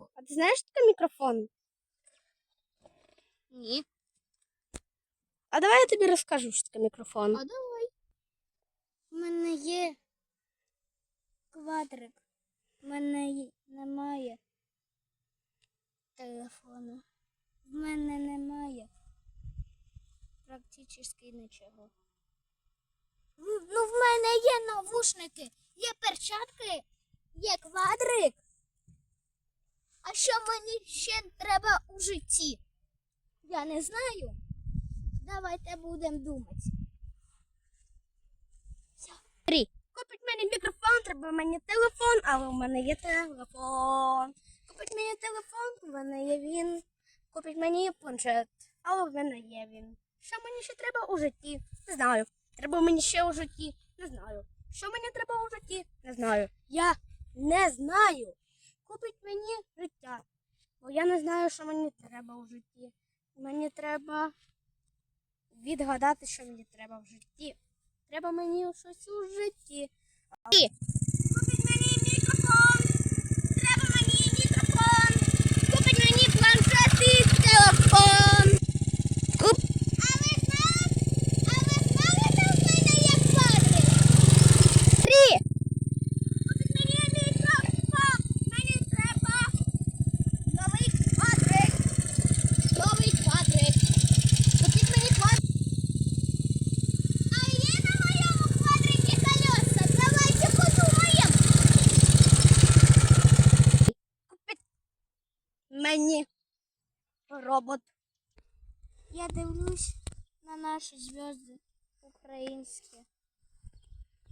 Друг, а ти знаєш що таке мікрофон? Ні. А давай я тобі розкажу, що таке мікрофон. А давай. У мене є квадрик. У мене є- немає телефону. В мене немає практично нічого. Ну, в мене є навушники, є перчатки, є квадрик. А що мені ще треба у житті? Я не знаю. Давайте будемо думати. Купить мені мікрофон, треба мені телефон, але у мене є телефон. Купить мені телефон, у мене є він. Купить мені планшет, але в мене є він. Що мені ще треба у житті? Не знаю. Треба мені ще у житті? Не знаю. Що мені треба у житті? Не знаю. Я не знаю. Купить мені життя. Бо я не знаю, що мені треба у житті. Мені треба відгадати, що мені треба в житті. Треба мені щось у житті. Купить мені мікрофон. Треба мені мікрофон. Купить мені планшет і телефон. Куп... А ви знали, а ви знали, що в мене є квадрик? Три. Купить мені мікрофон. Мені треба новий квадрик. Новий квадрик. Купіть мені квадрик. А є на моєму квадрикі колеса. Давайте подумаємо. Купить мені робот. Я дивлюсь на наші зв'язки українські.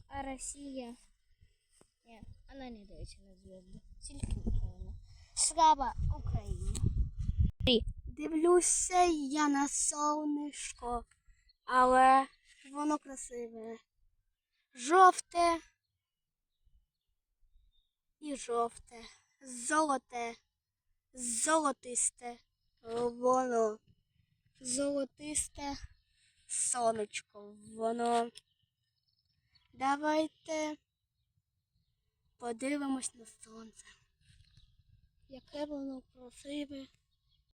А Росія. Ні, вона не дивиться на зв'язки. Тільки Україна. Слава Україні. Дивлюся я на сонечко, але воно красиве. Жовте і жовте, золоте, золотисте, воно, золотисте сонечко, воно. Давайте подивимось на сонце. Яке воно красиве.